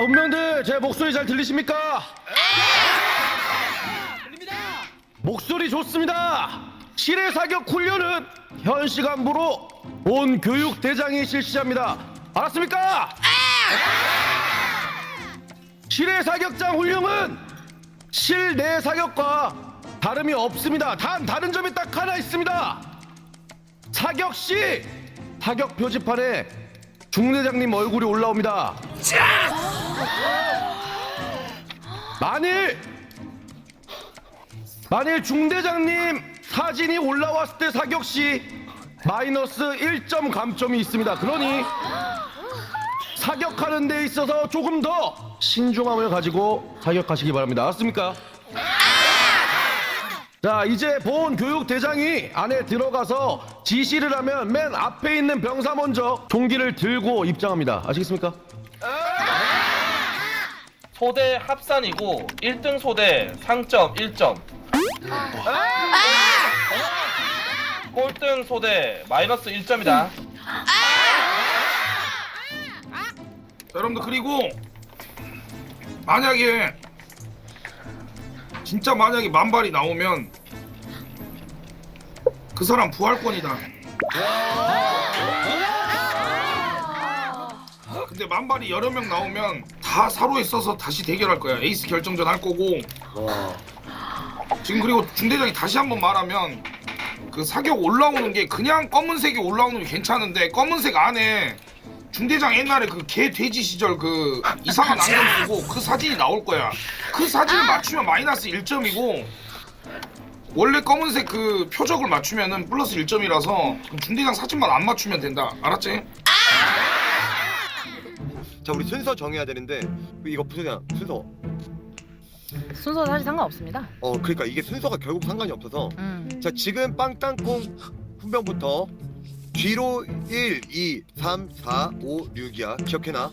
자, 운명들 제 목소리 잘 들리십니까? 목소리 좋습니다. 실외 사격 훈련은 현 시간부로 본 교육 대장이 실시합니다. 알았습니까? 실외 사격장 훈련은 실내 사격과 다름이 없습니다. 단 다른 점이 딱 하나 있습니다. 사격 시 사격 표지판에 중대장님 얼굴이 올라옵니다. 만일 만일 중대장님 사진이 올라왔을 때 사격 시 마이너스 1점 감점이 있습니다. 그러니 사격하는 데 있어서 조금 더 신중함을 가지고 사격하시기 바랍니다. 알았습니까? 자, 이제 보훈 교육 대장이 안에 들어가서 지시를 하면 맨 앞에 있는 병사 먼저 총기를 들고 입장합니다. 아시겠습니까? 소대 합산이고 1등 소대 상점 1점 꼴등 소대 마이너스 1점이다 자, 여러분들 그리고 만약에 진짜 만약에 만발이 나오면 그 사람 부활권이다. 근데 만발이 여러 명 나오면 다 사로에 써서 다시 대결할 거야. 에이스 결정전 할 거고. 지금 그리고 중대장이 다시 한번 말하면 그 사격 올라오는 게 그냥 검은색이 올라오는 게 괜찮은데 검은색 안에 중대장 옛날에 그 개 돼지 시절 그 이상한 안경 쓰고 그 사진이 나올 거야. 그 사진을 맞추면 마이너스 1점이고 원래 검은색 그 표적을 맞추면은 플러스 1점이라서 중대장 사진만 안 맞추면 된다. 알았지? 자 우리 순서 정해야 되는데 이거 부서냐 순서 순서 사실 상관없습니다. 어 그러니까 이게 순서가 결국 상관이 없어서 음. 자 지금 빵땅콩 훈병부터 뒤로 1, 2, 3, 4, 5, 6이야 기억해놔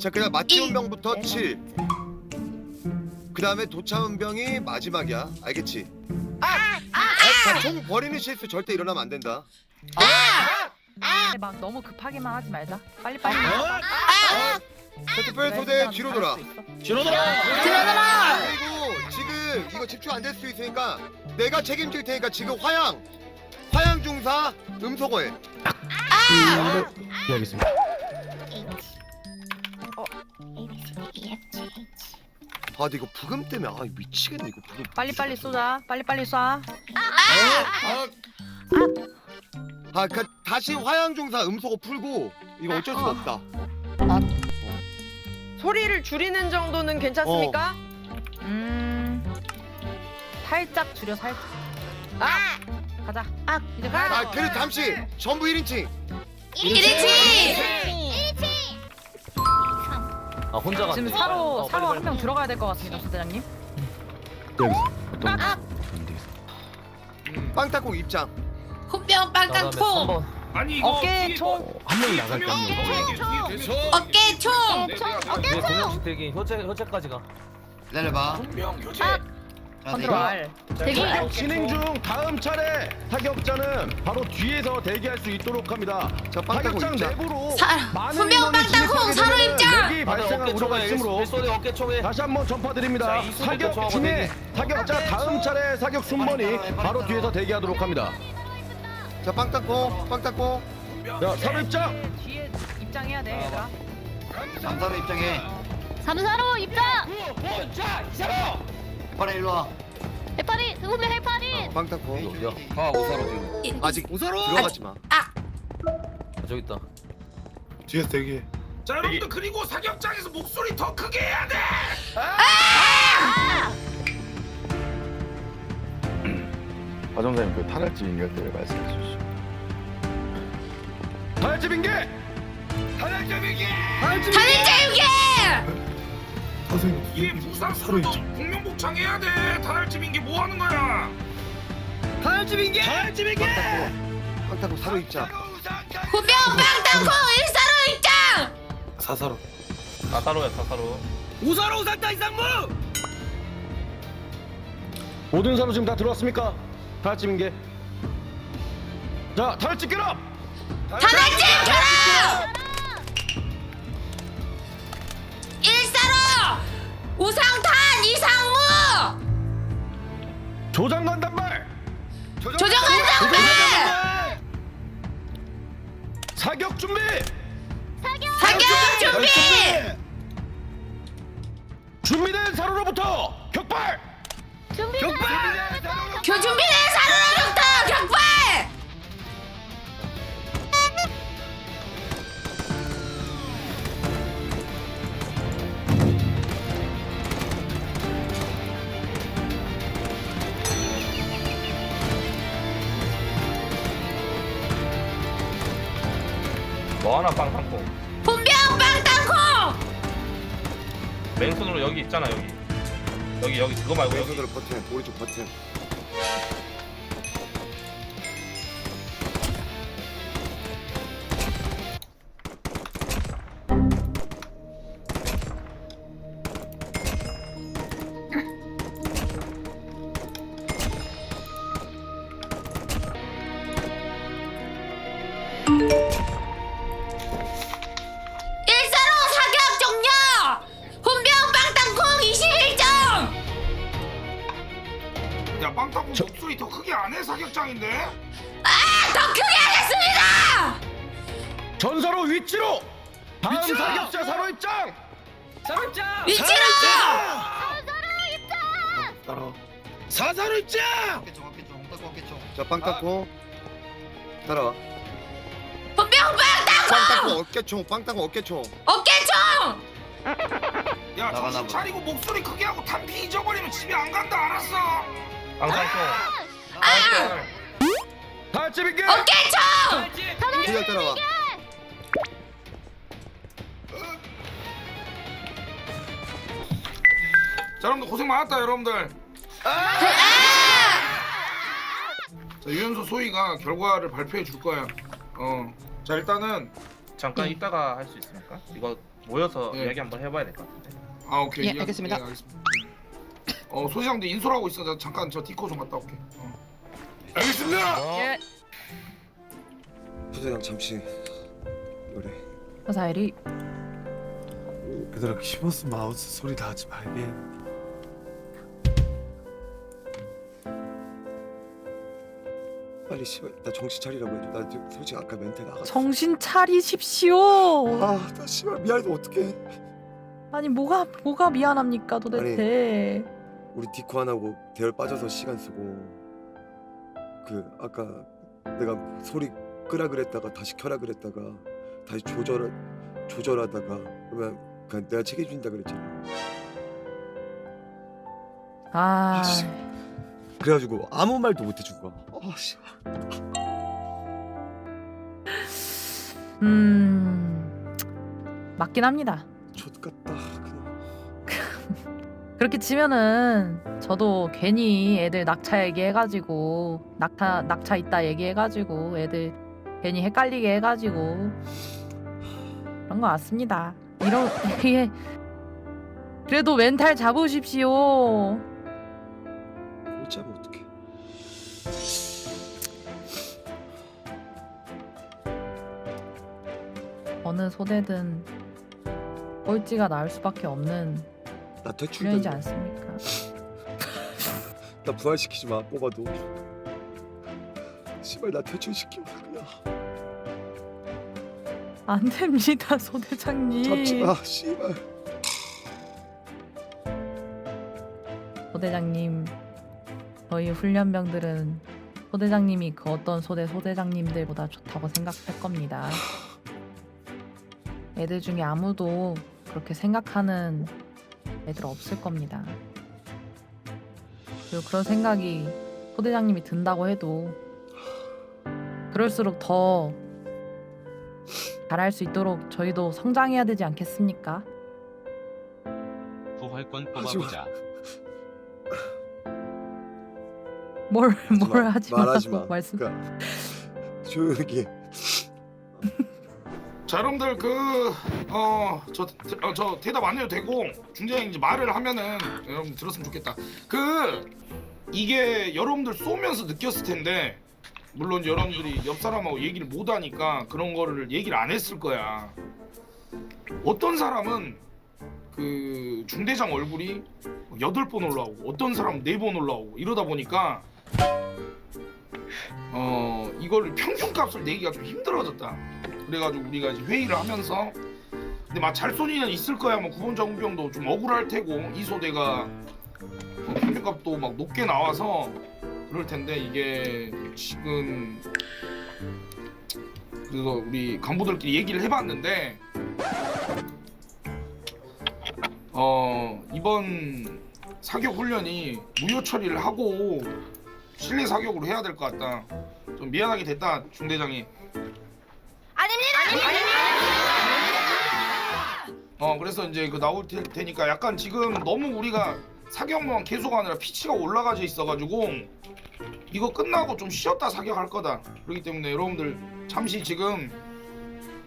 자 그다음 마치 훈병부터 7. 그 다음에 도차 훈병이 마지막이야. 알겠지? 자총 버리는 실수 절대 일어나면 안 된다. 막 너무 급하게만 하지 말자. 빨리 빨리. 자 특별 소대 뒤로 돌아. 뒤로 돌아! 그리고 지금 이거 집중 안 될 수도 있으니까 내가 책임질 테니까 지금 화양 화양 중사 음소거해. 네, 알겠습니다. 아 근데 이거 부금 때문에 아 미치겠네 이거 부금 빨리 빨리 쏘자. 빨리 빨리 쏴. 아그 다시 화양 중사 음소거 풀고 이거 어쩔 수가 없다 소리를 줄이는 정도는 괜찮습니까? 음. 살짝 줄여 살짝. 아. 가자. 아. 이제 가야 돼. 아 그리고 잠시 전부 1인칭 아 혼자 갔네. 지금 사로 어, 사로 한 명 들어가야 될 것 같습니다, 소대장님. 어떤 되겠습니다. 빵타콩 입장 훈병 통 3번. 아니 이거 어깨 총. 뭐- 한 명이 뒤에 나갈 명, 뒤에, 뒤에. 어깨 총 네, 공룡식 대기 효체 효체까지 가. 기다려봐. 분명 교체. 자, 컨트롤 R. 대기. 사격 진행 중 다음 차례 사격자는 바로 뒤에서 대기할 수 있도록 합니다. 자 빵타콩 사격장 입장 내부로 사- 많은 분명 인원이 빵땅콩 진입하게 사로 어깨 우려가 있으므로 일소대 어깨 총에. 다시 한번 전파드립니다. 자, 사격 중에 대기. 사격자 다음 차례 사격 순번이 바로 뒤에서 대기하도록 합니다. 자 빵타콩 빵타콩 자, 사로 입장. 뒤에 입장해야 돼, 얘들아. 삼사로 입장해. 삼사로 입장! 빨리 일로 와. 해파리! 후배 해파리! 빵타콩 어디야? 아 오사로 지금. 아직 들어가지 마 아, 저기 있다. 뒤에서 대기. 자 여러분들 그리고 사격장에서 목소리 더 크게 해야 돼. 과정사님 그 탄핵지 연결대를 말씀해 주시죠. 발집인계. 탄핵점이기. 단일자유계 선생님 이게 부산 서로 국명복창 해야 돼. 탄핵집인 게 뭐 하는 거야? 발집인계. 발집인계. 빵타콩 사로 입장 훈병 빵땅 통 일사로 입장 사사로 사사로야 사사로 우사로 우산다 이상무 모든 사람 지금 다 들어왔습니까? 다 찍은 게. 자, 다 같이 깨라! 다같이 가라! 일사로! 우상탄 이상무! 조장관 단발! 조정관 단발! 사격 준비! 사격! 준비! 준비된 사로로부터 그거 말고 여기 왼손으로 버튼 오른쪽 버튼 안해 사격장인데? 더 크게 하겠습니다! 전사로 위치로! 다음 사격자 사로 입장! 위치로! 사사로 입장! 어깨총 어깨총 홍따고 어깨총 자 빵따고. 따라와. 분병 빵땅콩 빵따고 어깨총 빵따고 어깨총. 어깨총! 야 나가, 정신 나가. 차리고 목소리 크게 하고 탄피 잊어버리면 집에 안 간다 알았어? 빵 삼고 다치 비게 어깨총 뒤에 따라와. 자 여러분들 고생 많았다 여러분들. 자 유연소 소희가 결과를 발표해 줄 거야. 어 자 일단은 잠깐 이따가 할 수 있습니까? 이거 모여서 예. 이야기 한번 해봐야 될 것 같은데. 아 오케이. 예, 이해- 알겠습니다. 예, 알겠습니다. 어 소시장도 인솔하고 있어. 나 잠깐 저 디코 좀 갔다 올게. 어. 알겠습니다. 예. 부대장 잠시 그래. 사일이. 얘들아 키보스 마우스 소리 다 하지 말게. 빨리 씨발 나 정신 차리라고 해줘. 나 지금 솔직히 아까 멘트 나갔어. 정신 차리십시오. 아나 씨발 미안해도 어떡해. 아니 뭐가 뭐가 미안합니까 도대체. 우리 디코 하나고 대열 빠져서 시간 쓰고 그 아까 내가 소리 끄라 그랬다가 다시 켜라 그랬다가 다시 조절 조절하다가 그러면 그냥 내가 책임진다 그랬잖아. 아, 아, 씨. 그래가지고 아무 말도 못 해준 거야. 아씨. 음. 맞긴 합니다. 좆 같다. 그냥 그렇게 치면은 저도 괜히 애들 낙차 얘기해가지고 낙타 낙차 있다 얘기해가지고 애들 괜히 헷갈리게 해가지고 그런 거 같습니다. 이런 이게 그래도 멘탈 잡으십시오. 못 잡으면 어떡해 어느 소대든 꼴찌가 나을 수밖에 없는 나 퇴출 된다 않습니까? 나 부활시키지 마 뽑아도 씨발 나 퇴출시켜 그냥 안 됩니다, 소 대장님. 잡지 마 씨발 소대장님, 저희 훈련병들은 소대장님이 그 어떤 소대 소대장님들보다 좋다고 생각할 겁니다. 애들 중에 아무도 그렇게 생각하는 애들 없을 겁니다. 그리고 그런 생각이 소대장님이 든다고 해도 그럴수록 더 잘할 수 있도록 저희도 성장해야 되지 않겠습니까? 마. 뽑아보자. 뭘 하지 뭘 마. 하지 말하지 말라고 마 말씀. 그러니까 조용히 자 여러분들 그, 그어저 어, 저 대답 안 해도 되고 중재형 이제 말을 하면은 여러분 들었으면 좋겠다. 그 이게 여러분들 쏘면서 느꼈을 텐데 물론 여러분들이 옆 사람하고 얘기를 못 하니까 그런 거를 얘기를 안 했을 거야. 어떤 사람은 그 중대장 얼굴이 여덟 번 올라오고 어떤 사람 네 번 올라오고 이러다 보니까 어 이걸 평균값을 내기가 좀 힘들어졌다. 그래가지고 우리가 이제 회의를 하면서 근데 막 잘손이는 있을 거야. 뭐 구본자 훈병도 좀 억울할 테고 이소대가 뭐 평균값도 막 높게 나와서 그럴 텐데 이게 지금 그래서 우리 간부들끼리 얘기를 해봤는데 어 이번 사격 훈련이 무효 처리를 하고 실내 사격으로 해야 될 것 같다. 좀 미안하게 됐다 중대장이. 어 그래서 이제 그 나올 테, 테니까 약간 지금 너무 우리가 사격만 계속하느라 피치가 올라가져 있어가지고 이거 끝나고 좀 쉬었다 사격할 거다. 그렇기 때문에 여러분들 잠시 지금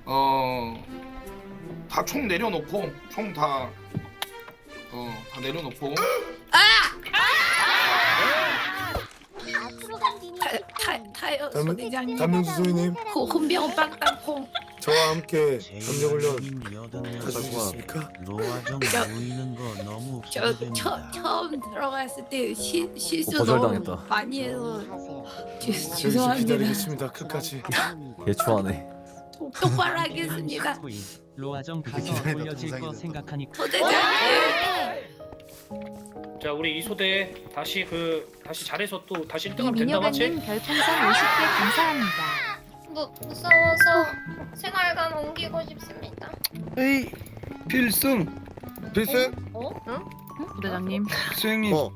어다 총 내려놓고 총 다 어, 다 내려놓고 타요 담- 소대장님. 담임수 소위님. 호- 혼병 빵땅콩 저와 함께 점령훈련 가져오셨습니까? 저, 저, 저 처음 들어갔을 때 시, 실수 어, 너무 거절당했다. 많이 해서 죄- 여기서 죄송합니다. 기다리겠습니다. 끝까지. 개초하네. 똑바로 하겠습니다. 로아정 가서 올려질 거 생각하니까 소대장님 자 우리 이소대 다시 그 다시 잘해서 또 다시 1등하면 된다 이민혁아님 맞지? 별풍선 50개 감사합니다. 무, 무서워서 생활관 옮기고 싶습니다. 에이 필승. 필승? 부대장님. 수행님. 어.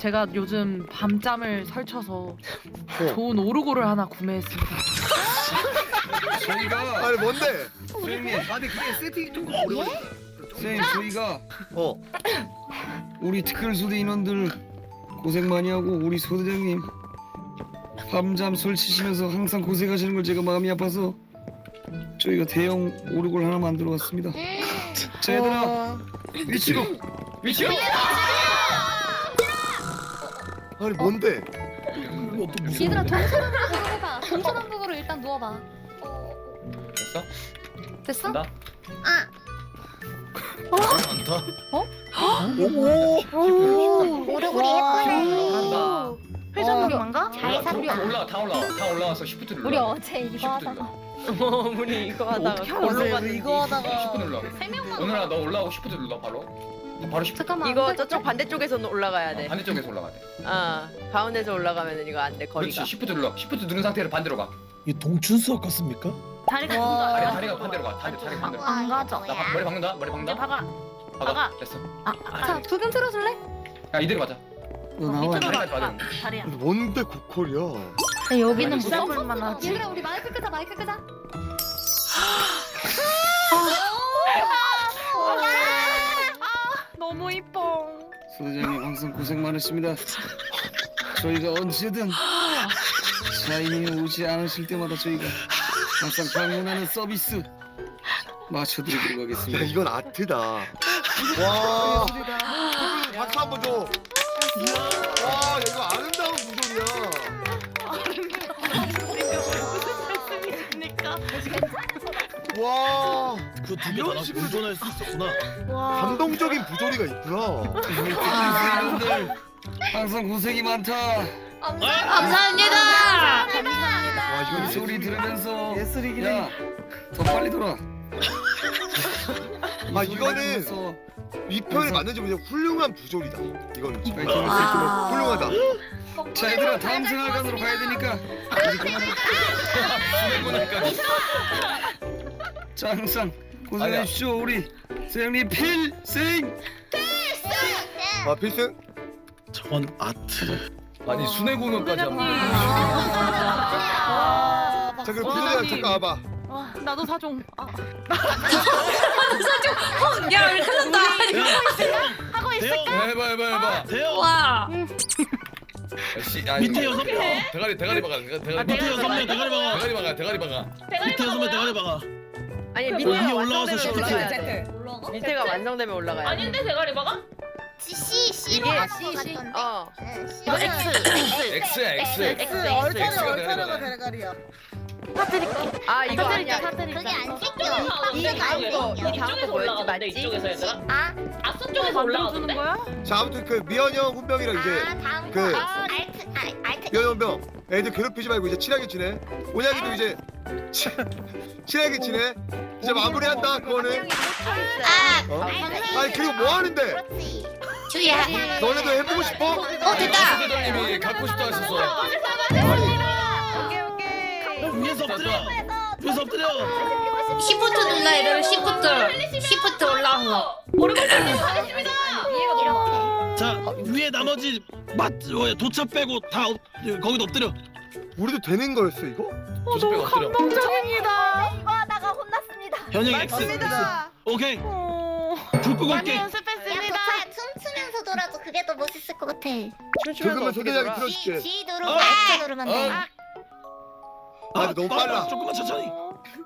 제가 요즘 밤잠을 설쳐서 어. 좋은 오르골을 하나 구매했습니다. 저희가 아니 뭔데? 수행님. 아니 그게 세팅이 조금 걸린다 수행님 저희가 어 우리 특별 소대 인원들 고생 많이 하고 우리 소대장님 밤잠 설치시면서 항상 고생하시는 걸 제가 마음이 아파서 저희가 대형 오르골 하나 만들어 왔습니다. 자 얘들아 위치로 위치로 아니 뭔데 얘들아 동서남북으로 해봐. 동서남북으로 일단 누워봐. 됐어? 됐어? 간다 오르골이 잘한다 회전목마인가? 올라, 잘다 샀다. 올라 다 올라 다 올라와서 10부터 눌러 우리 어제 이거 시프트 하다가 눌러 우리 이거 하다가 어떻게 골로 알았어요? 갔는데 이거 하다가. 10부 눌러 세 명만 오늘아 너 올라오고 10부터 눌러 바로 바로 10부 잠깐만. 안 이거 돼. 저쪽 반대쪽에서 올라가야 돼. 반대쪽에서 올라가야 돼아 가운데서 올라가면 이거 안돼 그렇지 거리가. 10부터 눌러 10부터 누른 상태로 반대로 가 이 동춘수 같습니까? 다리가 다리, 좀 다리가 반대로 가 다리, 다리 반대로 안 가져. 나 바- 머리 박는다 머리 박는다 박아. 박아 박아. 됐어 자, 두근 틀어줄래? 야 이대로 가자 너 나와. 다리까지 맞아 다리야. 뭔데 고퀄이야 여기는 아니, 무서울만 하지. 얘들아 우리 마이크 끄자 마이크 끄자. 너무 이뻐. 소대장님 항상 고생 많으십니다. 저희가 언제든 사인이 오지 않으실 때마다 저희가 항상 방문하는 서비스 맞춰드리도록 야 하겠습니다. 이건 아트다 와. 박수 한 번 줘. 와, 야, 이거 아름다운 구조이야. 와, 이런 식으로 운전할 수 있었구나. 감동적인 부조리가 있구나. 여러분들 항상 고생이 많다. 감사합니다. 와, 이 이건 소리 들으면서. 예술이긴 야, 더 빨리 돌아. 아, 이거는 이 표현을 맞는지 모르겠 훌륭한 부조리다. 이거는 파이팅. 훌륭하다. 자 얘들아 다음 생활관으로 가야 되니까. 자 항상 고생하십시오 우리 세영님 필생. 아, 필승? 저건 아트. 아니 순회고는까지 하면 자, 그럼 부조리야 잠깐 와봐. 아, 나도 사종. 아, 야 우리 큰일 났다. 하고 있을까? 해봐 해봐 해봐. 대형 와. 씨, 아, 밑에 여섯 명. 대가리 대가리 박아 대가리 밑에 여섯 명 대가리 박아. 대가리 박아 대가리 박아 밑에 여섯 명 대가리 박아. 아니 밑에가 올라와서 완성되면 시프트. 올라가야 돼. 밑에가 완성되면 올라가야 돼. 대가리 먹어? C C로 이게 할것 같던데? 어. 이거 X. X X. X X X. X가 대가리 박아 사드릴게. 아 이거 아니야. 사드릴게. 그게 안 씻겨. 이 다음 거, 이 다음 거 뭐였지 맞지? 이쪽에서 얘들아? 아, 아수 쪽에서 올라가던데? 자 아무튼 그 미연 형 훈병이랑 이제 아 다음 그- 거. 알트, 아, 알트. 미연형 훈병 애들 괴롭히지 말고 이제 친하게 지내 온양이도 이제 치, 친하게 지내 이제 마무리한다 그거는 아, 어? 알트. 아니 그리고 뭐 하는데 그렇지. 주희야. 너네도 해보고 싶어? 어 됐다. 소대장님이 갖고 싶다. 위에서 엎드려. 위에서 엎드려. 시프트 눌러 얘들아 시프트. 시프트 올라와. 이렇게. 자 위에 나머지 맛 어, 도차 빼고 다 엎, 거기도 엎드려. 우리도 되는 거였어 이거? 도차 빼고 엎드려. 감동적입니다. 이거 하다가 혼났습니다. 현영이 X. 맞습니다. 오케이. 어. 불 끄고 올게. 도차야 춤추면서 돌아도 그게 더 멋있을 것 같아. 조금만 소대장이 G, 틀어줄게 G 누르고 어. 알트 누르면 돼. 어. 아 너무 빨라 조금만 천천히.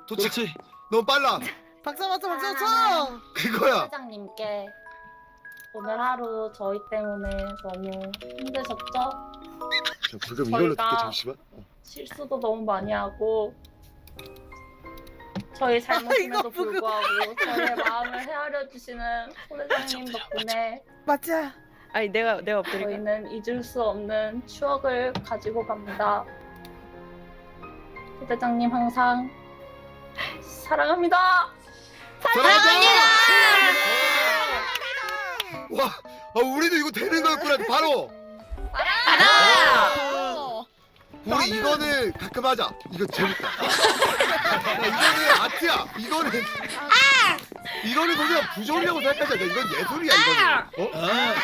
도치 그렇지. 너무 빨라 박수 박수 박수 박수. 그거야 사장님께 오늘 하루 저희 때문에 너무 힘드셨죠? 자 그럼 이걸로 저희가- 듣게 잠시만 어. 실수도 너무 많이 하고 저희 잘못임에도 불구하고 저희의 마음을 헤아려 주시는 소대장님 덕분에 맞자. 아니 내가 내가 엎드릴까? 저희는 잊을 수 없는 추억을 가지고 갑니다. 소대장님 항상 사랑합니다. 와 아, 우리도 이거 되는 거였구나. 바로! 우리 이거는 가끔 하자. 이거 재밌다. 야, 이거는 아트야. 이거는 이거는 그냥 부조리라고 생각하지 않아. 이건 예술이야 이거는. 어? 아.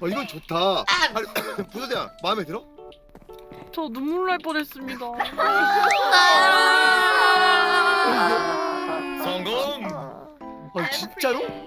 어 이건 좋다. 아니 부서장 마음에 들어? 저 눈물 날 뻔했습니다. 성공. 아 진짜로?